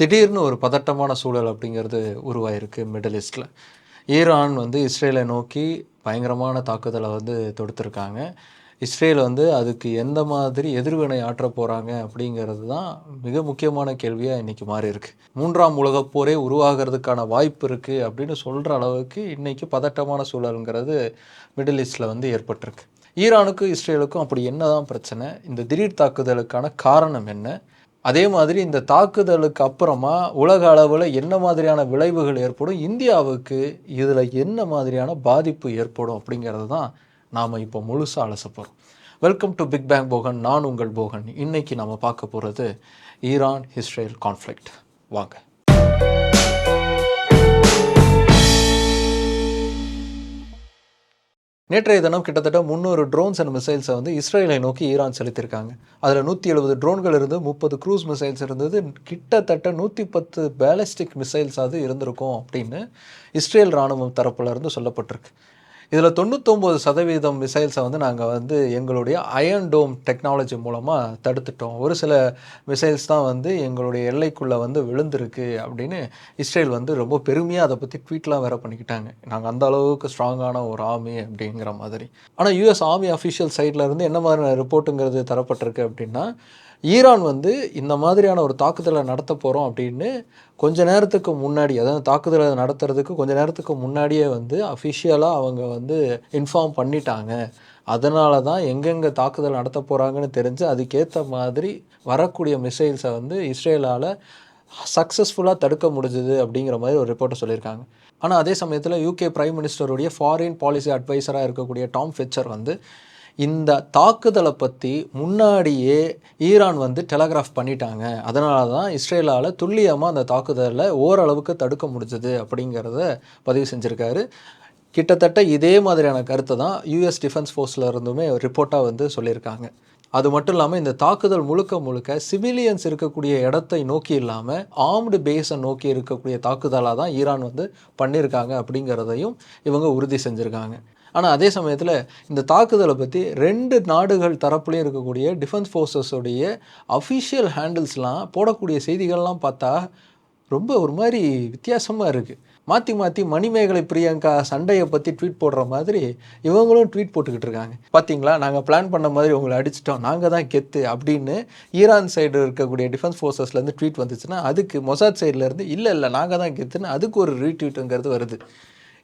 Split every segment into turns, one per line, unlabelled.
திடீர்னு ஒரு பதட்டமான சூழல் அப்படிங்கிறது உருவாயிருக்கு மிடில் ஈஸ்டில் ஈரான் வந்து இஸ்ரேலை நோக்கி பயங்கரமான தாக்குதலை வந்து தொடுத்துருக்காங்க. இஸ்ரேல் வந்து அதுக்கு எந்த மாதிரி எதிர்வினை ஆற்ற போகிறாங்க அப்படிங்கிறது தான் மிக முக்கியமான கேள்வியாக இன்றைக்கி மாறி இருக்குது மூன்றாம் உலகப் போரே உருவாகிறதுக்கான வாய்ப்பு இருக்குது அப்படின்னு சொல்கிற அளவுக்கு இன்றைக்கி பதட்டமான சூழலுங்கிறது மிடில் ஈஸ்டில் வந்து ஏற்பட்டிருக்கு. ஈரானுக்கும் இஸ்ரேலுக்கும் அப்படி என்னதான் பிரச்சனை இந்த திடீர் தாக்குதலுக்கான காரணம் என்ன அதே மாதிரி இந்த தாக்குதலுக்கு அப்புறமா உலக அளவில் என்ன மாதிரியான விளைவுகள் ஏற்படும்? இந்தியாவுக்கு இதில் என்ன மாதிரியான பாதிப்பு ஏற்படும் அப்படிங்கிறது தான் நாம் இப்போ முழுசாக அலச போகிறோம் welcome to Big Bang Bogan நான் உங்கள் போகன். இன்றைக்கி நம்ம பார்க்க போகிறது ஈரான் இஸ்ரேல் கான்ஃப்ளிக்ட் வாங்க. நேற்றைய தினம் கிட்டத்தட்ட முந்நூறு ட்ரோன்ஸ் அண்ட் மிசைல்ஸை வந்து இஸ்ரேலை நோக்கி ஈரான் செலுத்தியிருக்காங்க. அதில் நூற்றி எழுபது ட்ரோன்கள் இருந்து முப்பது க்ரூஸ் மிசைல்ஸ் இருந்தது. கிட்டத்தட்ட நூற்றி பத்து பேலஸ்டிக் மிசைல்ஸாவது இருந்திருக்கும் அப்படின்னு இஸ்ரேல் இராணுவம் தரப்புல இருந்து சொல்லப்பட்டிருக்கு. இதில் தொண்ணூத்தொம்பது சதவீதம் மிசைல்ஸை வந்து நாங்கள் வந்து எங்களுடைய அயன் டோம் டெக்னாலஜி மூலமாக தடுத்துட்டோம். ஒரு சில மிசைல்ஸ் தான் வந்து எங்களுடைய எல்லைக்குள்ளே வந்து விழுந்திருக்கு அப்படின்னு இஸ்ரேல் வந்து ரொம்ப பெருமையாக அதை பற்றி ட்வீட்லாம் வேற பண்ணிக்கிட்டாங்க. நாங்கள் அந்த அளவுக்கு ஸ்ட்ராங்கான ஒரு ஆர்மி அப்படிங்கிற மாதிரி. ஆனால் யூஎஸ் ஆர்மி அஃபிஷியல் சைட்லேருந்து என்ன மாதிரியான ரிப்போர்ட்டுங்கிறது தரப்பட்டிருக்கு அப்படின்னா ஈரான் வந்து இந்த மாதிரியான ஒரு தாக்குதலை நடத்த போகிறோம் அப்படின்னு கொஞ்ச நேரத்துக்கு முன்னாடி அதாவது தாக்குதலை நடத்துறதுக்கு கொஞ்ச நேரத்துக்கு முன்னாடியே வந்து அஃபிஷியலாக அவங்க வந்து இன்ஃபார்ம் பண்ணிட்டாங்க. அதனால தான் எங்கெங்கே தாக்குதல் நடத்த போகிறாங்கன்னு தெரிஞ்சு அதுக்கேற்ற மாதிரி வரக்கூடிய மிசைல்ஸை வந்து இஸ்ரேலால் சக்ஸஸ்ஃபுல்லாக தடுக்க முடிஞ்சுது அப்படிங்கிற மாதிரி ஒரு ரிப்போர்ட்டை சொல்லியிருக்காங்க. ஆனால் அதே சமயத்தில் யூகே பிரைம் மினிஸ்டருடைய ஃபாரின் பாலிசி அட்வைசராக இருக்கக்கூடிய டாம் ஃபெச்சர் வந்து இந்த தாக்குதலை பற்றி முன்னாடியே ஈரான் வந்து டெலகிராஃப் பண்ணிட்டாங்க. அதனால தான் இஸ்ரேலால் துல்லியமாக அந்த தாக்குதலை ஓரளவுக்கு தடுக்க முடிஞ்சது அப்படிங்கிறத பதிவு செஞ்சுருக்காரு. கிட்டத்தட்ட இதே மாதிரியான கருத்தை தான் யூஎஸ் டிஃபென்ஸ் ஃபோர்ஸில் இருந்துமே ரிப்போர்ட்டாக வந்து சொல்லியிருக்காங்க. அது மட்டும் இல்லாமல் இந்த தாக்குதல் முழுக்க முழுக்க சிவிலியன்ஸ் இருக்கக்கூடிய இடத்தை நோக்கி இல்லாமல் ஆர்ம்டு பேஸை நோக்கி இருக்கக்கூடிய தாக்குதலாக தான் ஈரான் வந்து பண்ணியிருக்காங்க அப்படிங்கிறதையும் இவங்க உறுதி செஞ்சுருக்காங்க. ஆனால் அதே சமயத்தில் இந்த தாக்குதலை பற்றி ரெண்டு நாடுகள் தரப்புலையும் இருக்கக்கூடிய டிஃபென்ஸ் ஃபோர்ஸஸோடைய அஃபிஷியல் ஹேண்டில்ஸ்லாம் போடக்கூடிய செய்திகள்லாம் பார்த்தா ரொம்ப ஒரு மாதிரி வித்தியாசமாக இருக்குது மாற்றி மாற்றி மணிமேகலை பிரியங்கா சண்டையை பற்றி ட்வீட் போடுற மாதிரி இவங்களும் ட்வீட் போட்டுக்கிட்டு இருக்காங்க. பார்த்தீங்களா நாங்கள் பிளான் பண்ண மாதிரி உங்களை அடிச்சிட்டோம். நாங்கள் தான் கெத்து அப்படின்னு ஈரான் சைடு இருக்கக்கூடிய டிஃபென்ஸ் ஃபோர்ஸஸ்லேருந்து ட்வீட் வந்துச்சுன்னா அதுக்கு மொசாத் சைட்லேருந்து இல்லை இல்லை நாங்கள் தான் கெத்துன்னு அதுக்கு ஒரு ரீட்வீட்டுங்கிறது வருது.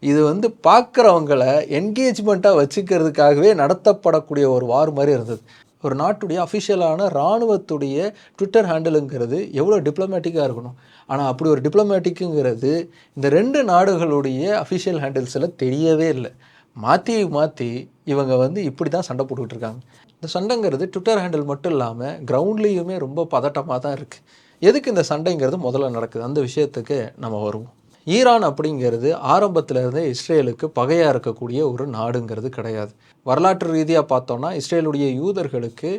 இது வந்து பார்க்குறவங்கள என்கேஜ்மெண்ட்டாக வச்சுக்கிறதுக்காகவே நடத்தப்படக்கூடிய ஒரு வார் மாதிரி இருந்தது. ஒரு நாட்டுடைய அஃபிஷியலான இராணுவத்துடைய ட்விட்டர் ஹேண்டிலுங்கிறது எவ்வளோ டிப்ளமேட்டிக்காக இருக்கணும்? ஆனால் அப்படி ஒரு டிப்ளமேட்டிக்குங்கிறது இந்த ரெண்டு நாடுகளுடைய அஃபிஷியல் ஹேண்டில்ஸில் தெரியவே இல்லை. மாற்றி மாற்றி இவங்க வந்து இப்படி தான் சண்டை போட்டுக்கிட்டு இருக்காங்க. இந்த சண்டைங்கிறது ட்விட்டர் ஹேண்டில் மட்டும் இல்லாமல் கிரவுண்ட்லேயுமே ரொம்ப பதட்டமாக தான் இருக்குது எதுக்கு இந்த சண்டைங்கிறது முதல்ல நடக்குது? அந்த விஷயத்துக்கு நம்ம வருவோம். ஈரான் அப்படிங்கிறது ஆரம்பத்தில் இருந்தே இஸ்ரேலுக்கு பகையாக இருக்கக்கூடிய ஒரு நாடுங்கிறது கிடையாது. வரலாற்று ரீதியாக பார்த்தோன்னா இஸ்ரேலுடைய யூதர்களுக்கு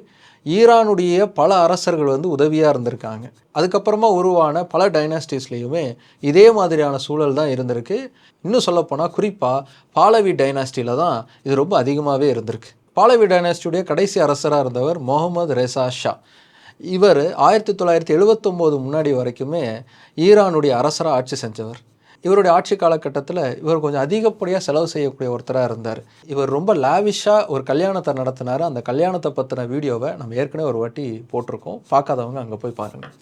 ஈரானுடைய பல அரசர்கள் வந்து உதவியாக இருந்திருக்காங்க. அதுக்கப்புறமா உருவான பல டைனாஸ்டிஸ்லேயுமே இதே மாதிரியான சூழல் தான் இருந்திருக்கு. இன்னும் சொல்லப்போனால் குறிப்பாக பாலவி டைனாஸ்டியில் தான் இது ரொம்ப அதிகமாகவே இருந்திருக்கு. பாலவி டைனாஸ்டியுடைய கடைசி அரசராக இருந்தவர் முகமது ரெசா ஷா. இவர் ஆயிரத்தி தொள்ளாயிரத்தி எழுபத்தொம்போது முன்னாடி வரைக்குமே ஈரானுடைய அரசராக ஆட்சி செஞ்சவர். இவருடைய ஆட்சி காலகட்டத்தில் இவர் கொஞ்சம் அதிகப்படியாக செலவு செய்யக்கூடிய ஒருத்தராக இருந்தார். இவர் ரொம்ப லாவிஷாக ஒரு கல்யாணத்தை நடத்தினார். அந்த கல்யாணத்தை பற்றின வீடியோவை நம்ம ஏற்கனவே ஒரு வாட்டி போட்டிருக்கோம். பார்க்காதவங்க அங்கே போய் பாருங்கள்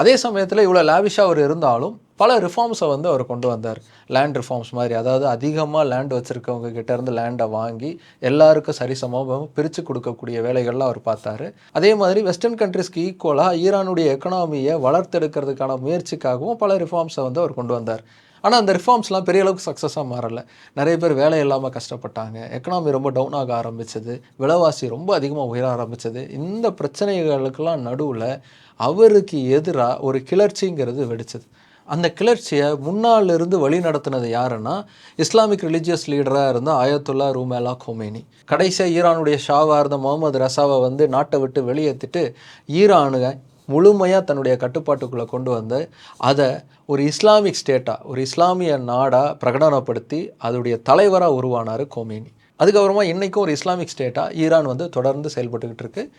அதே சமயத்தில் இவ்வளோ லாவிஷாக அவர் இருந்தாலும் பல ரிஃபார்ம்ஸை வந்து அவர் கொண்டு வந்தார். லேண்ட் ரிஃபார்ம்ஸ் மாதிரி. அதாவது அதிகமாக லேண்ட் வச்சுருக்கவங்க கிட்டேருந்து லேண்டை வாங்கி எல்லாருக்கும் சரிசமமாக பிரித்து கொடுக்கக்கூடிய வேலைகள்லாம் அவர் பார்த்தாரு. அதே மாதிரி வெஸ்டர்ன் கண்ட்ரிஸ்க்கு ஈக்குவலாக ஈரானுடைய எக்கனாமியை வளர்த்தெடுக்கிறதுக்கான முயற்சிக்காகவும் பல ரிஃபார்ம்ஸை வந்து அவர் கொண்டு வந்தார். ஆனால் அந்த ரிஃபார்ம்ஸ்லாம் பெரிய அளவுக்கு சக்ஸஸாக மாறலை. நிறைய பேர் வேலை இல்லாமல் கஷ்டப்பட்டாங்க. எக்கனாமி ரொம்ப டவுன் ஆக ஆரம்பித்தது விலைவாசி ரொம்ப அதிகமாக உயர ஆரம்பித்தது இந்த பிரச்சனைகளுக்கெல்லாம் நடுவில் அவருக்கு எதிராக ஒரு கிளர்ச்சிங்கிறது வெடிச்சது. அந்த கிளர்ச்சியை முன்னால் இருந்து வழி நடத்தினது யாருன்னா இஸ்லாமிக் ரிலீஜியஸ் லீடராக இருந்த ஆயத்துல்லா ரூமேலா கொமேனி. கடைசியாக ஈரானுடைய ஷாவாக இருந்த முகமது ரசாவை வந்து நாட்டை விட்டு வெளியேற்றிட்டு ஈரானு முழுமையாக தன்னுடைய கட்டுப்பாட்டுக்குள்ளே கொண்டு வந்து அதை ஒரு இஸ்லாமிக் ஸ்டேட்டாக ஒரு இஸ்லாமிய நாடாக பிரகடனப்படுத்தி அதோடைய தலைவராக உருவானார் கோமேனி. அதுக்கப்புறமா இன்றைக்கும் ஒரு இஸ்லாமிக் ஸ்டேட்டாக ஈரான் வந்து தொடர்ந்து செயல்பட்டுக்கிட்டு இருக்குது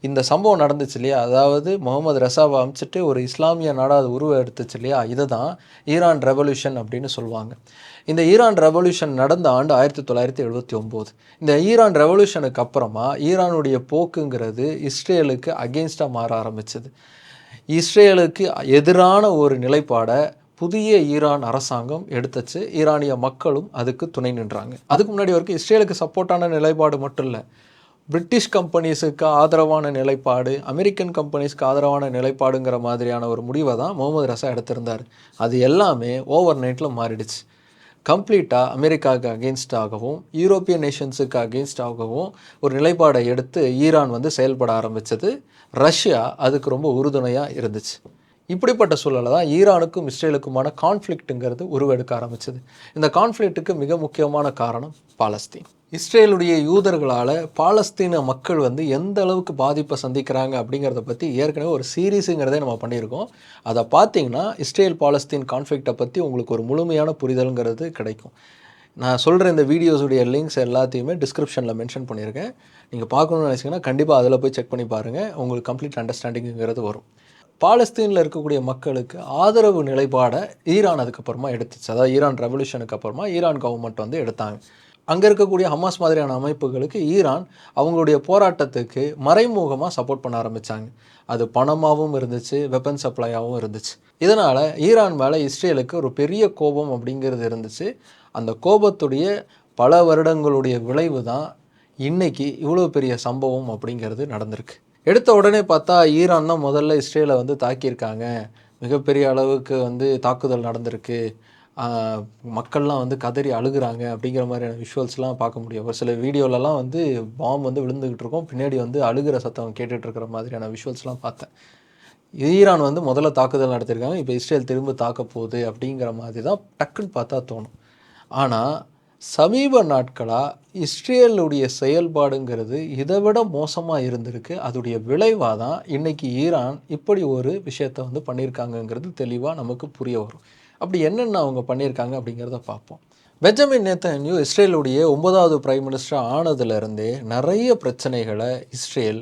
இந்த சம்பவம் நடந்துச்சு இல்லையா? அதாவது முகமது ரசாவை அமிச்சிட்டு ஒரு இஸ்லாமிய நாடாக அது உருவம் எடுத்துச்சு இல்லையா? இதை தான் ஈரான் ரெவல்யூஷன் அப்படின்னு சொல்லுவாங்க. இந்த ஈரான் ரெவல்யூஷன் நடந்த ஆண்டு ஆயிரத்தி தொள்ளாயிரத்தி எழுபத்தி ஒம்போது. இந்த ஈரான் ரெவல்யூஷனுக்கு அப்புறமா ஈரானுடைய போக்குங்கிறது இஸ்ரேலுக்கு அகெயின்ஸ்டாக மாற ஆரம்பிச்சது. இஸ்ரேலுக்கு எதிரான ஒரு நிலைப்பாடை புதிய ஈரான் அரசாங்கம் எடுத்துச்சு. ஈரானிய மக்களும் அதுக்கு துணை நின்றாங்க. அதுக்கு முன்னாடி வரைக்கும் இஸ்ரேலுக்கு சப்போர்ட்டான நிலைப்பாடு மட்டும் இல்லை. பிரிட்டிஷ் கம்பெனிஸுக்கு ஆதரவான நிலைப்பாடு அமெரிக்கன் கம்பெனிஸ்க்கு ஆதரவான நிலைப்பாடுங்கிற மாதிரியான ஒரு முடிவை தான் முகமது ரசா எடுத்திருந்தார். அது எல்லாமே ஓவர் நைட்டில் மாறிடுச்சு. கம்ப்ளீட்டாக அமெரிக்காவுக்கு அகெயின்ஸ்டாகவும் யூரோப்பிய நேஷன்ஸுக்கு அகெயின்ஸ்டாகவும் ஒரு நிலைப்பாடை எடுத்து ஈரான் வந்து செயல்பட ஆரம்பித்தது ரஷ்யா அதுக்கு ரொம்ப உறுதுணையாக இருந்துச்சு. இப்படிப்பட்ட சூழலை தான் ஈரானுக்கும் இஸ்ரேலுக்குமான கான்ஃப்ளிக்ட்டுங்கிறது உருவெடுக்க ஆரம்பிச்சது. இந்த கான்ஃப்ளிக்ட்டுக்கு மிக முக்கியமான காரணம் பாலஸ்தீன். இஸ்ரேலுடைய யூதர்களால் பாலஸ்தீன மக்கள் வந்து எந்த அளவுக்கு பாதிப்பை சந்திக்கிறாங்க அப்படிங்கிறத பற்றி ஏற்கனவே ஒரு சீரீஸுங்கிறதே நம்ம பண்ணியிருக்கோம். அதை பார்த்தீங்கன்னா இஸ்ரேல் பாலஸ்தீன் கான்ஃப்ளிக்ட்டை பற்றி உங்களுக்கு ஒரு முழுமையான புரிதலுங்கிறது கிடைக்கும். நான் சொல்கிற இந்த வீடியோஸுடைய லிங்க்ஸ் எல்லாத்தையுமே டிஸ்கிரிப்ஷனில் மென்ஷன் பண்ணியிருக்கேன். நீங்கள் பார்க்கணும்னு நினச்சிங்கன்னா கண்டிப்பாக அதில் போய் செக் பண்ணி பாருங்கள் உங்களுக்கு கம்ப்ளீட் அண்டர்ஸ்டாண்டிங்கிறது வரும். பாலஸ்தீனில் இருக்கக்கூடிய மக்களுக்கு ஆதரவு நிலைப்பாடை ஈரான் அதுக்கப்புறமா எடுத்துச்சு. அதாவது ஈரான் ரெவல்யூஷனுக்கு அப்புறமா ஈரான் கவர்மெண்ட் வந்து எடுத்தாங்க. அங்கே இருக்கக்கூடிய ஹமாஸ் மாதிரியான அமைப்புகளுக்கு ஈரான் அவங்களுடைய போராட்டத்துக்கு மறைமுகமாக சப்போர்ட் பண்ண ஆரம்பித்தாங்க அது பணமாகவும் இருந்துச்சு வெப்பன் சப்ளையாகவும் இருந்துச்சு. இதனால் ஈரான் மேலே இஸ்ரேலுக்கு ஒரு பெரிய கோபம் அப்படிங்கிறது இருந்துச்சு. அந்த கோபத்துடைய பல வருடங்களுடைய விளைவு தான் இன்னைக்கு இவ்வளோ பெரிய சம்பவம் அப்படிங்கிறது நடந்திருக்கு. எடுத்த உடனே பார்த்தா ஈரான் தான் முதல்ல இஸ்ரேலை வந்து தாக்கியிருக்காங்க. மிகப்பெரிய அளவுக்கு வந்து தாக்குதல் நடந்திருக்கு. மக்கள்லாம் வந்து கதறி அழுகுறாங்க அப்படிங்கிற மாதிரியான விஷுவல்ஸ்லாம் பார்க்க முடியும். ஒரு சில வீடியோலலாம் வந்து பாம் வந்து விழுந்துக்கிட்டு இருக்கும். பின்னாடி வந்து அழுகிற சத்தம் கேட்டுட்ருக்கிற மாதிரியான விஷுவல்ஸ்லாம் பார்த்தேன். ஈரான் வந்து முதல்ல தாக்குதல் நடத்தியிருக்காங்க. இப்போ இஸ்ரேல் திரும்ப தாக்க போகுது அப்படிங்கிற மாதிரி தான் டக்குன்னு பார்த்தா தோணும். ஆனால் சமீப நாட்களாக இஸ்ரேலுடைய செயல்பாடுங்கிறது இதை விட மோசமாக இருந்திருக்கு. அதோடைய விளைவாக தான் இன்றைக்கி ஈரான் இப்படி ஒரு விஷயத்தை வந்து பண்ணியிருக்காங்கங்கிறது தெளிவாக நமக்கு புரிய வரும். அப்படி என்னென்ன அவங்க பண்ணியிருக்காங்க அப்படிங்கிறத பார்ப்போம். பெஞ்சமின் நேத்தன்யூ இஸ்ரேலுடைய ஒன்பதாவது பிரைம் மினிஸ்டர் ஆனதுலேருந்தே நிறைய பிரச்சனைகளை இஸ்ரேல்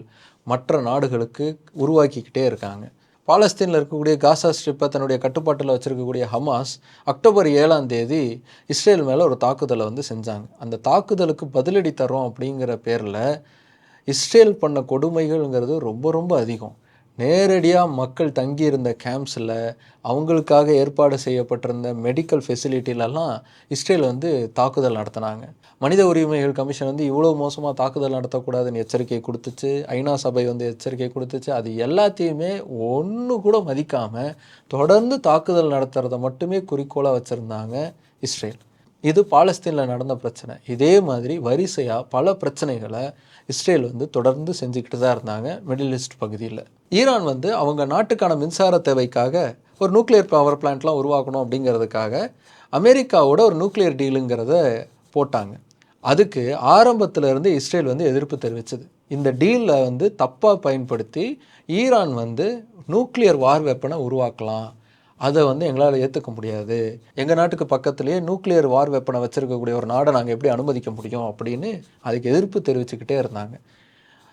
மற்ற நாடுகளுக்கு உருவாக்கிக்கிட்டே இருக்காங்க. பாலஸ்தீனில் இருக்கக்கூடிய காசா ஸ்ட்ரிப்பை தன்னுடைய கட்டுப்பாட்டில் வச்சுருக்கக்கூடிய ஹமாஸ் அக்டோபர் ஏழாம் தேதி இஸ்ரேல் மேலே ஒரு தாக்குதலை வந்து செஞ்சாங்க. அந்த தாக்குதலுக்கு பதிலடி தரோம் அப்படிங்கிற பேரில் இஸ்ரேல் பண்ண கொடுமைகள்ங்கிறது ரொம்ப ரொம்ப அதிகம். நேரடியாக மக்கள் தங்கியிருந்த கேம்ப்ஸில் அவங்களுக்காக ஏற்பாடு செய்யப்பட்டிருந்த மெடிக்கல் ஃபெசிலிட்டிலலாம் இஸ்ரேல் வந்து தாக்குதல் நடத்தினாங்க. மனித உரிமைகள் கமிஷன் வந்து இவ்வளோ மோசமாக தாக்குதல் நடத்தக்கூடாதுன்னு எச்சரிக்கை கொடுத்துச்சு. ஐநா சபை வந்து எச்சரிக்கை கொடுத்துச்சு. அது எல்லாத்தையுமே ஒன்று கூட மதிக்காமல் தொடர்ந்து தாக்குதல் நடத்துகிறத மட்டுமே குறிக்கோளாக வச்சுருந்தாங்க இஸ்ரேல். இது பாலஸ்தீனில் நடந்த பிரச்சனை. இதே மாதிரி வரிசையாக பல பிரச்சனைகளை இஸ்ரேல் வந்து தொடர்ந்து செஞ்சுக்கிட்டு தான் இருந்தாங்க மிடில் ஈஸ்ட் பகுதியில். ஈரான் வந்து அவங்க நாட்டுக்கான மின்சார தேவைக்காக ஒரு நியூக்ளியர் பவர் பிளான்ட்லாம் உருவாக்கணும் அப்படிங்கிறதுக்காக அமெரிக்காவோட ஒரு நியூக்ளியர் டீலுங்கிறத போட்டாங்க. அதுக்கு ஆரம்பத்திலிருந்து இஸ்ரேல் வந்து எதிர்ப்பு தெரிவிச்சது. இந்த டீலில் வந்து தப்பாக பயன்படுத்தி ஈரான் வந்து நியூக்ளியர் வார் வெப்பனை உருவாக்கலாம். அதை வந்து எங்களால் ஏற்றுக்க முடியாது. எங்கள் நாட்டுக்கு பக்கத்துலேயே நியூக்ளியர் வார் வெப்பனை வச்சுருக்கக்கூடிய ஒரு நாடை நாங்கள் எப்படி அனுமதிக்க முடியும் அப்படின்னு அதுக்கு எதிர்ப்பு தெரிவிச்சுக்கிட்டே இருந்தாங்க.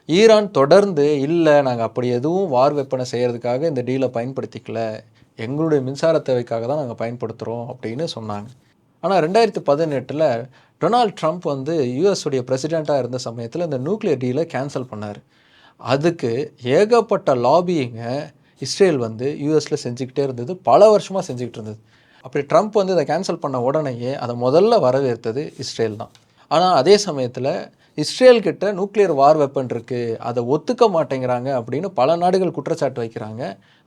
ஈரான் தொடர்ந்து இல்லை நாங்கள் அப்படி எதுவும் வார் வெப்பனை செய்கிறதுக்காக இந்த டீலை பயன்படுத்திக்கல. எங்களுடைய மின்சார தேவைக்காக தான் நாங்கள் பயன்படுத்துகிறோம் அப்படின்னு சொன்னாங்க. ஆனால் ரெண்டாயிரத்தி பதினெட்டில் டொனால்ட் ட்ரம்ப் வந்து US உடைய பிரசிடெண்ட்டாக இருந்த சமயத்தில் இந்த நியூக்ளியர் டீலை கேன்சல் பண்ணார். அதுக்கு ஏகப்பட்ட லாபியிங்க இஸ்ரேல் வந்து யூஎஸில் செஞ்சுக்கிட்டே இருந்தது பல வருஷமாக செஞ்சுக்கிட்டு இருந்தது. அப்படி ட்ரம்ப் வந்து இதை கேன்சல் பண்ண உடனேயே அதை முதல்ல வரவேற்றது இஸ்ரேல் தான். ஆனால் அதே சமயத்தில் இஸ்ரேல்கிட்ட நியூக்ளியர் வார் வெப்பன் இருக்குது அதை ஒத்துக்க மாட்டேங்கிறாங்க அப்படின்னு பல நாடுகள் குற்றச்சாட்டு வைக்கிறாங்க.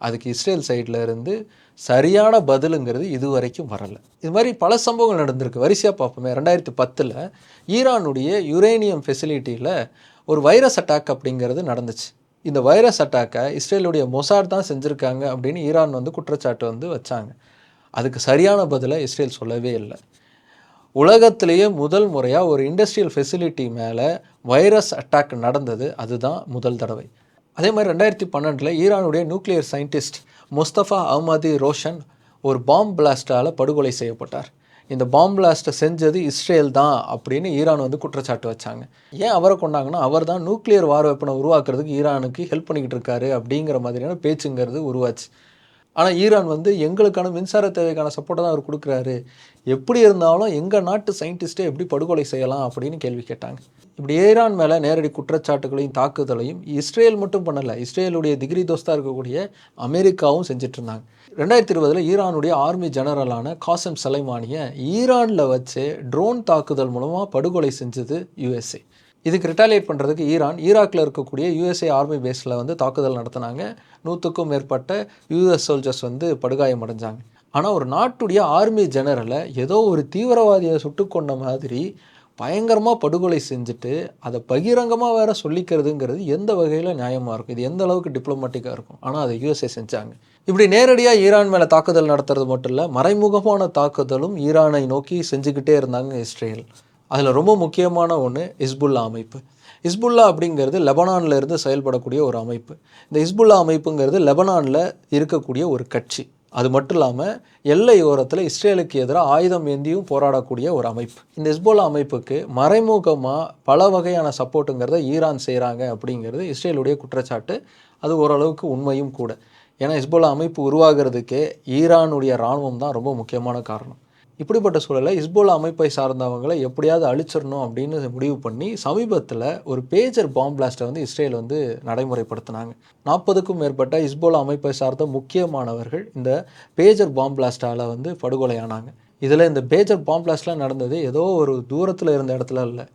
அதுக்கு இஸ்ரேல் சைடில் இருந்து சரியான பதிலுங்கிறது இது வரைக்கும் வரலை. இது மாதிரி பல சம்பவங்கள் நடந்திருக்கு. வரிசையாக பார்ப்போமே. ரெண்டாயிரத்தி பத்தில் ஈரானுடைய யுரேனியம் ஃபெசிலிட்டியில் ஒரு வைரஸ் அட்டாக் அப்படிங்கிறது நடந்துச்சு. இந்த வைரஸ் அட்டாக்கை இஸ்ரேலுடைய மொசாட் தான் செஞ்சுருக்காங்க அப்படின்னு ஈரான் வந்து குற்றச்சாட்டு வந்து வச்சாங்க. அதுக்கு சரியான பதிலை இஸ்ரேல் சொல்லவே இல்லை. உலகத்திலேயே முதல் முறையாக ஒரு இண்டஸ்ட்ரியல் ஃபெசிலிட்டி மேலே வைரஸ் அட்டாக் நடந்தது. அதுதான் முதல் தடவை. அதே மாதிரி ரெண்டாயிரத்தி பன்னெண்டில் ஈரானுடைய nuclear scientist Mustafa Ahmadi Roshan ஒரு பாம் பிளாஸ்டால் படுகொலை செய்யப்பட்டார். இந்த பாம் பிளாஸ்ட்டை செஞ்சது இஸ்ரேல் தான் அப்படின்னு ஈரான் வந்து குற்றச்சாட்டு வச்சாங்க. ஏன் அவரை கொண்டாங்கன்னா அவர் தான் நியூக்ளியர் வார் வெப்பனை உருவாக்குறதுக்கு ஈரானுக்கு ஹெல்ப் பண்ணிக்கிட்டு இருக்காரு அப்படிங்கிற மாதிரியான பேச்சுங்கிறது உருவாச்சு. ஆனால் ஈரான் வந்து எங்களுக்கான மின்சார தேவைக்கான சப்போர்ட்டை தான் அவர் கொடுக்குறாரு. எப்படி இருந்தாலும் எங்கள் நாட்டு சயின்டிஸ்ட்டை எப்படி படுகொலை செய்யலாம் அப்படின்னு கேள்வி கேட்டாங்க. இப்படி ஈரான் மேலே நேரடி குற்றச்சாட்டுகளையும் தாக்குதலையும் இஸ்ரேல் மட்டும் பண்ணலை இஸ்ரேலுடைய திகிரி தோஸ்தாக இருக்கக்கூடிய அமெரிக்காவும் செஞ்சிட்ருந்தாங்க ரெண்டாயிரத்தி இருபதில் ஈரானுடைய ஆர்மி ஜெனரலான காசம் சலைமானியை ஈரானில் வச்சு ட்ரோன் தாக்குதல் மூலமாக படுகொலை செஞ்சது யுஎஸ்ஏ. இதுக்கு ரிட்டாலியேட் பண்ணுறதுக்கு ஈரான் ஈராக்கில் இருக்கக்கூடிய யுஎஸ்ஏ ஆர்மி பேஸில் வந்து தாக்குதல் நடத்தினாங்க. நூற்றுக்கும் மேற்பட்ட யூஎஸ் சோல்ஜர்ஸ் வந்து படுகாயம் அடைஞ்சாங்க. ஆனால் ஒரு நாட்டுடைய ஆர்மி ஜெனரலை ஏதோ ஒரு தீவிரவாதியை சுட்டு கொண்ட மாதிரி பயங்கரமாக படுகொலை செஞ்சுட்டு அதை பகிரங்கமாக வேற சொல்லிக்கிறதுங்கிறது எந்த வகையில் நியாயமாக இருக்கும்? இது எந்த அளவுக்கு டிப்ளமேட்டிக்காக இருக்கும்? ஆனால் அதை யூஎஸ்ஏ செஞ்சாங்க. இப்படி நேரடியாக ஈரான் மேலே தாக்குதல் நடத்துறது மட்டும் இல்லை மறைமுகமான தாக்குதலும் ஈரானை நோக்கி செஞ்சுக்கிட்டே இருந்தாங்க இஸ்ரேல். அதில் ரொம்ப முக்கியமான ஒன்று இஸ்புல்லா அமைப்பு. இஸ்புல்லா அப்படிங்கிறது லெபனானில் இருந்து செயல்படக்கூடிய ஒரு அமைப்பு. இந்த இஸ்புல்லா அமைப்புங்கிறது லெபனானில் இருக்கக்கூடிய ஒரு கட்சி. அது மட்டும் இல்லாமல் எல்லை ஓரத்தில் இஸ்ரேலுக்கு எதிராக ஆயுதம் ஏந்தியும் போராடக்கூடிய ஒரு அமைப்பு. இந்த இஸ்புல்லா அமைப்புக்கு மறைமுகமாக பல வகையான சப்போர்ட்டுங்கிறத ஈரான் செய்கிறாங்க அப்படிங்கிறது இஸ்ரேலுடைய குற்றச்சாட்டு. அது ஓரளவுக்கு உண்மையும் கூட. ஏன்னா இஸ்போலா அமைப்பு உருவாகிறதுக்கே ஈரானுடைய இராணுவம் தான் ரொம்ப முக்கியமான காரணம். இப்படிப்பட்ட சூழலில் இஸ்போலா அமைப்பை சார்ந்தவங்களை எப்படியாவது அழிச்சிடணும் அப்படின்னு முடிவு பண்ணி சமீபத்தில் ஒரு பேஜர் பாம்பு பிளாஸ்ட்டை வந்து இஸ்ரேல் வந்து நடைமுறைப்படுத்தினாங்க. நாற்பதுக்கும் மேற்பட்ட இஸ்போலா அமைப்பை சார்ந்த முக்கியமானவர்கள் இந்த பேஜர் பாம்பு பிளாஸ்டால் வந்து படுகொலையானாங்க. இதில் இந்த பேஜர் பாம்பு பிளாஸ்ட்லாம் நடந்தது ஏதோ ஒரு தூரத்தில் இருந்த இடத்துல இல்லை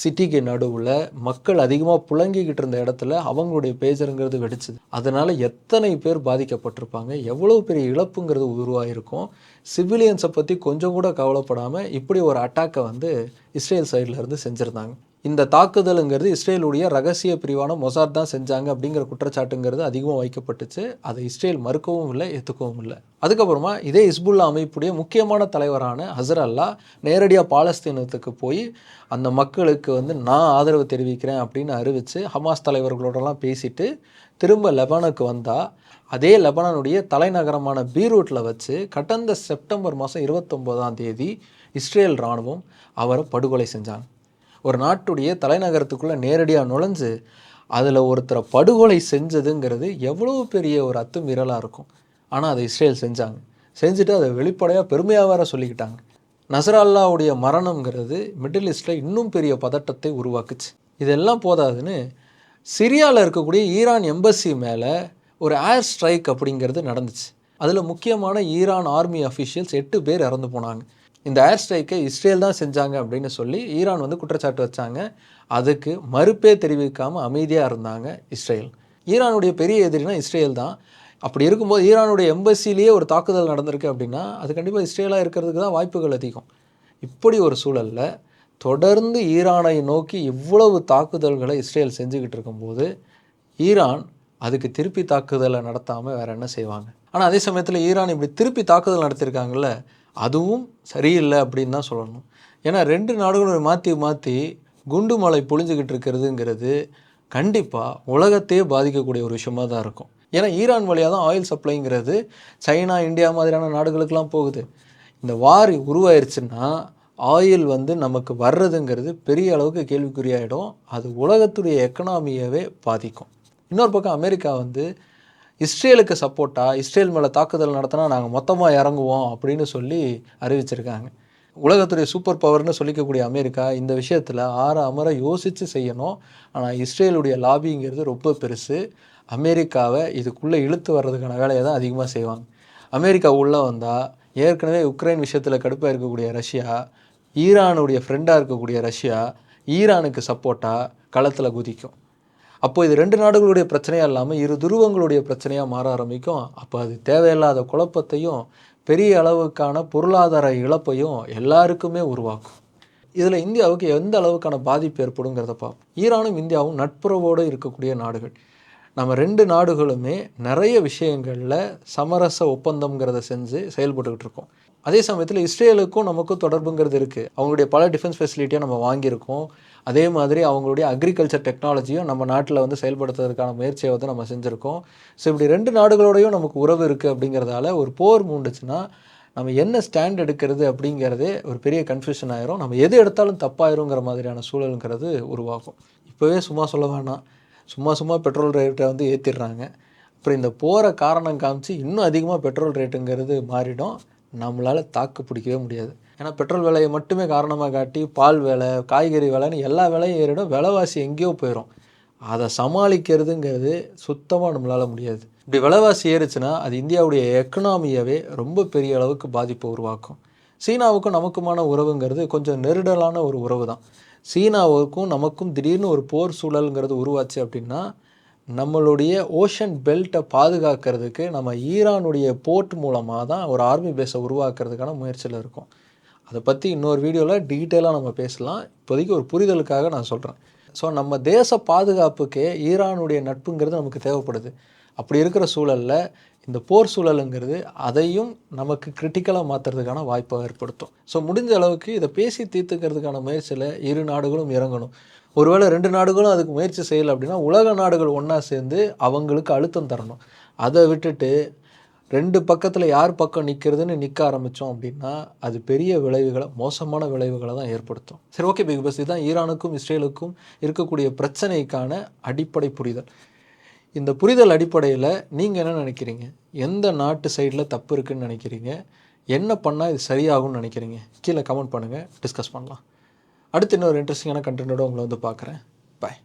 சிட்டிக்கு நடுவில் மக்கள் அதிகமாக புழங்கிக்கிட்டு இருந்த இடத்துல அவங்களுடைய பேஜருங்கிறது வெடிச்சுது. அதனால் எத்தனை பேர் பாதிக்கப்பட்டிருப்பாங்க எவ்வளோ பெரிய இழப்புங்கிறது உருவாயிருக்கும். சிவிலியன்ஸை பற்றி கொஞ்சம் கூட கவலைப்படாமல் இப்படி ஒரு அட்டாக்கை வந்து இஸ்ரேல் சைடில் இருந்து செஞ்சுருந்தாங்க. இந்த தாக்குதலுங்கிறது இஸ்ரேலுடைய ரகசிய பிரிவான மொசார் தான் செஞ்சாங்க அப்படிங்கிற குற்றச்சாட்டுங்கிறது அதிகமாக வைக்கப்பட்டுச்சு. அதை இஸ்ரேல் மறுக்கவும் இல்லை ஏற்றுக்கவும் இல்லை. அதுக்கப்புறமா இதே இஸ்புல்லா அமைப்புடைய முக்கியமான தலைவரான ஹசர் அல்லா நேரடியாக பாலஸ்தீனத்துக்கு போய் அந்த மக்களுக்கு வந்து நான் ஆதரவு தெரிவிக்கிறேன் அப்படின்னு அறிவித்து ஹமாஸ் தலைவர்களோடலாம் பேசிட்டு திரும்ப லெபனுக்கு வந்தால் அதே லெபனானுடைய தலைநகரமான பீரூட்டில் வச்சு கடந்த செப்டம்பர் மாதம் இருபத்தொம்போதாம் தேதி இஸ்ரேல் இராணுவம் அவரை படுகொலை செஞ்சாங்க. ஒரு நாட்டுடைய தலைநகரத்துக்குள்ளே நேரடியாக நுழைஞ்சு அதில் ஒருத்தரை படுகொலை செஞ்சதுங்கிறது எவ்வளோ பெரிய ஒரு அத்துமீறலாக இருக்கும். ஆனால் அதை இஸ்ரேல் செஞ்சாங்க. செஞ்சுட்டு அதை வெளிப்படையாக பெருமையாக வேற சொல்லிக்கிட்டாங்க. நசரல்லாவுடைய மரணங்கிறது மிடில் ஈஸ்டில் இன்னும் பெரிய பதட்டத்தை உருவாக்குச்சு. இதெல்லாம் போதாதுன்னு சிரியாவில் இருக்கக்கூடிய ஈரான் எம்பசி மேலே ஒரு ஏர் ஸ்ட்ரைக் அப்படிங்கிறது நடந்துச்சு. அதில் முக்கியமான ஈரான் ஆர்மி அஃபிஷியல்ஸ் எட்டு பேர் இறந்து போனாங்க. இந்த ஏர் ஸ்ட்ரைக்கை இஸ்ரேல் தான் செஞ்சாங்க அப்படின்னு சொல்லி ஈரான் வந்து குற்றச்சாட்டு வச்சாங்க. அதுக்கு மறுப்பே தெரிவிக்காமல் அமைதியாக இருந்தாங்க இஸ்ரேல். ஈரானுடைய பெரிய எதிரினா இஸ்ரேல் தான். அப்படி இருக்கும்போது ஈரானுடைய எம்பசிலேயே ஒரு தாக்குதல் நடந்திருக்கு அப்படின்னா அது கண்டிப்பாக இஸ்ரேலாக இருக்கிறதுக்கு தான் வாய்ப்புகள் அதிகம். இப்படி ஒரு சூழலில் தொடர்ந்து ஈரானை நோக்கி இவ்வளவு தாக்குதல்களை இஸ்ரேல் செஞ்சுக்கிட்டு இருக்கும்போது ஈரான் அதுக்கு திருப்பி தாக்குதலை நடத்தாமல் வேறு என்ன செய்வாங்க? ஆனால் அதே சமயத்தில் ஈரான் இப்படி திருப்பி தாக்குதல் நடத்தியிருக்காங்கல்ல அதுவும் சரியில்லை அப்படின்னு தான் சொல்லணும். ஏன்னா ரெண்டு நாடுகளும் மாற்றி மாற்றி குண்டு மலை பொழிஞ்சுக்கிட்டு இருக்கிறதுங்கிறது கண்டிப்பாக உலகத்தையே பாதிக்கக்கூடிய ஒரு விஷயமாக தான் இருக்கும். ஏன்னா ஈரான் வழியாக தான் ஆயில் சப்ளைங்கிறது சைனா இந்தியா மாதிரியான நாடுகளுக்கெலாம் போகுது. இந்த வார் உருவாயிருச்சுன்னா ஆயில் வந்து நமக்கு வர்றதுங்கிறது பெரிய அளவுக்கு கேள்விக்குறியாயிடும். அது உலகத்துடைய எக்கனாமியவே பாதிக்கும். இன்னொரு பக்கம் அமெரிக்கா வந்து இஸ்ரேலுக்கு சப்போர்ட்டாக இஸ்ரேல் மேலே தாக்குதல் நடத்தினா நாங்கள் மொத்தமாக இறங்குவோம் அப்படின்னு சொல்லி அறிவிச்சிருக்காங்க. உலகத்துடைய சூப்பர் பவர்னு சொல்லிக்கக்கூடிய அமெரிக்கா இந்த விஷயத்தில் ஆற அமர யோசித்து செய்யணும். ஆனால் இஸ்ரேலுடைய லாபிங்கிறது ரொம்ப பெருசு. அமெரிக்காவை இதுக்குள்ளே இழுத்து வர்றதுக்கான வேலையை தான் அதிகமாக செய்வாங்க. அமெரிக்கா உள்ளே வந்தால் ஏற்கனவே உக்ரைன் விஷயத்தில் கடுப்பாக இருக்கக்கூடிய ரஷ்யா ஈரானுடைய ஃப்ரெண்டாக இருக்கக்கூடிய ரஷ்யா ஈரானுக்கு சப்போர்ட்டாக களத்தில் குதிக்கும். அப்போ இது ரெண்டு நாடுகளுடைய பிரச்சனையாக இல்லாமல் இரு துருவங்களுடைய பிரச்சனையாக மாற ஆரம்பிக்கும். அப்போ அது தேவையில்லாத குழப்பத்தையும் பெரிய அளவுக்கான பொருளாதார இழப்பையும் எல்லாருக்குமே உருவாக்கும். இதில் இந்தியாவுக்கு எந்த அளவுக்கான பாதிப்பு ஏற்படுங்கிறத பார்ப்போம். ஈரானும் இந்தியாவும் நட்புறவோடு இருக்கக்கூடிய நாடுகள். நம்ம ரெண்டு நாடுகளுமே நிறைய விஷயங்களில் சமரச ஒப்பந்தம்ங்கிறத செஞ்சு செயல்பட்டுக்கிட்டு இருக்கோம். அதே சமயத்தில் இஸ்ரேலுக்கும் நமக்கும் தொடர்புங்கிறது இருக்குது அவங்களுடைய பல டிஃபென்ஸ் ஃபெசிலிட்டியை நம்ம வாங்கியிருக்கோம். அதே மாதிரி அவங்களுடைய அக்ரிகல்ச்சர் டெக்னாலஜியும் நம்ம நாட்டில் வந்து செயல்படுத்துறதுக்கான முயற்சியை வந்து நம்ம செஞ்சுருக்கோம். ஸோ இப்படி ரெண்டு நாடுகளோடையும் நமக்கு உறவு இருக்குது அப்படிங்கிறதால ஒரு போர் மூண்டுச்சுன்னா நம்ம என்ன ஸ்டாண்ட் எடுக்கிறது அப்படிங்கிறதே ஒரு பெரிய கன்ஃபியூஷன் ஆயிரும். நம்ம எது எடுத்தாலும் தப்பாயிருங்கிற மாதிரியான சூழலுங்கிறது உருவாகும். இப்போவே சும்மா சொல்ல வேணாம். சும்மா சும்மா பெட்ரோல் ரேட்டை வந்து ஏற்றிடுறாங்க அப்புறம் இந்த போகிற காரணம் காமிச்சு இன்னும் அதிகமாக பெட்ரோல் ரேட்டுங்கிறது மாறிடும். நம்மளால் தாக்கு பிடிக்கவே முடியாது. ஏன்னா பெட்ரோல் விலையை மட்டுமே காரணமாக காட்டி பால் விலை காய்கறி விலைன்னு எல்லா விலையும் ஏறிடும். விலைவாசி எங்கேயோ போயிடும் அதை சமாளிக்கிறதுங்கிறது சுத்தமாக நம்மளால் முடியாது. இப்படி விலைவாசி ஏறுச்சுன்னா அது இந்தியாவுடைய எக்கனாமியவே ரொம்ப பெரிய அளவுக்கு பாதிப்பை உருவாக்கும். சீனாவுக்கும் நமக்குமான உறவுங்கிறது கொஞ்சம் நெருடலான ஒரு உறவு தான் சீனாவுக்கும் நமக்கும் திடீர்னு ஒரு போர் சூழலுங்கிறது உருவாச்சு அப்படின்னா நம்மளுடைய ஓஷன் பெல்ட்டை பாதுகாக்கிறதுக்கு நம்ம ஈரானுடைய போர்ட் மூலமாக தான் ஒரு ஆர்மி பேஸை உருவாக்குறதுக்கான முயற்சியில் இருக்கும். அதை பற்றி இன்னொரு வீடியோவில் டீட்டெயிலாக நம்ம பேசலாம். இப்போதைக்கு ஒரு புரிதலுக்காக நான் சொல்கிறேன் ஸோ நம்ம தேச பாதுகாப்புக்கே ஈரானுடைய நட்புங்கிறது நமக்கு தேவைப்படுது. அப்படி இருக்கிற சூழலில் இந்த போர் சூழலுங்கிறது அதையும் நமக்கு கிரிட்டிக்கலாக மாற்றுறதுக்கான வாய்ப்பை ஏற்படுத்தும். ஸோ முடிஞ்ச அளவுக்கு இதை பேசி தீர்த்துக்கிறதுக்கான முயற்சியில் இரு நாடுகளும் இறங்கணும். ஒருவேளை ரெண்டு நாடுகளும் அதுக்கு முயற்சி செய்யலை அப்படின்னா உலக நாடுகள் ஒன்றா சேர்ந்து அவங்களுக்கு அழுத்தம் தரணும். அதை விட்டுட்டு ரெண்டு பக்கத்தில் யார் பக்கம் நிற்கிறதுன்னு நிற்க ஆரம்பித்தோம் அப்படின்னா அது பெரிய விளைவுகளை மோசமான விளைவுகளை தான் ஏற்படுத்தும். சரி ஓகே பிக் பஸ் இதுதான் ஈரானுக்கும் இஸ்ரேலுக்கும் இருக்கக்கூடிய பிரச்சனைக்கான அடிப்படை புரிதல். இந்த புரிதல் அடிப்படையில் நீங்கள் என்ன நினைக்கிறீங்க? எந்த நாட்டு சைடில் தப்பு இருக்குன்னு நினைக்கிறீங்க? என்ன பண்ணால் இது சரியாகும்னு நினைக்கிறீங்க? கீழே கமெண்ட் பண்ணுங்கள் டிஸ்கஸ் பண்ணலாம். அடுத்து இன்னொரு இன்ட்ரெஸ்டிங்கான கண்டென்ட்டோட உங்களை வந்து பார்க்குறேன். பாய்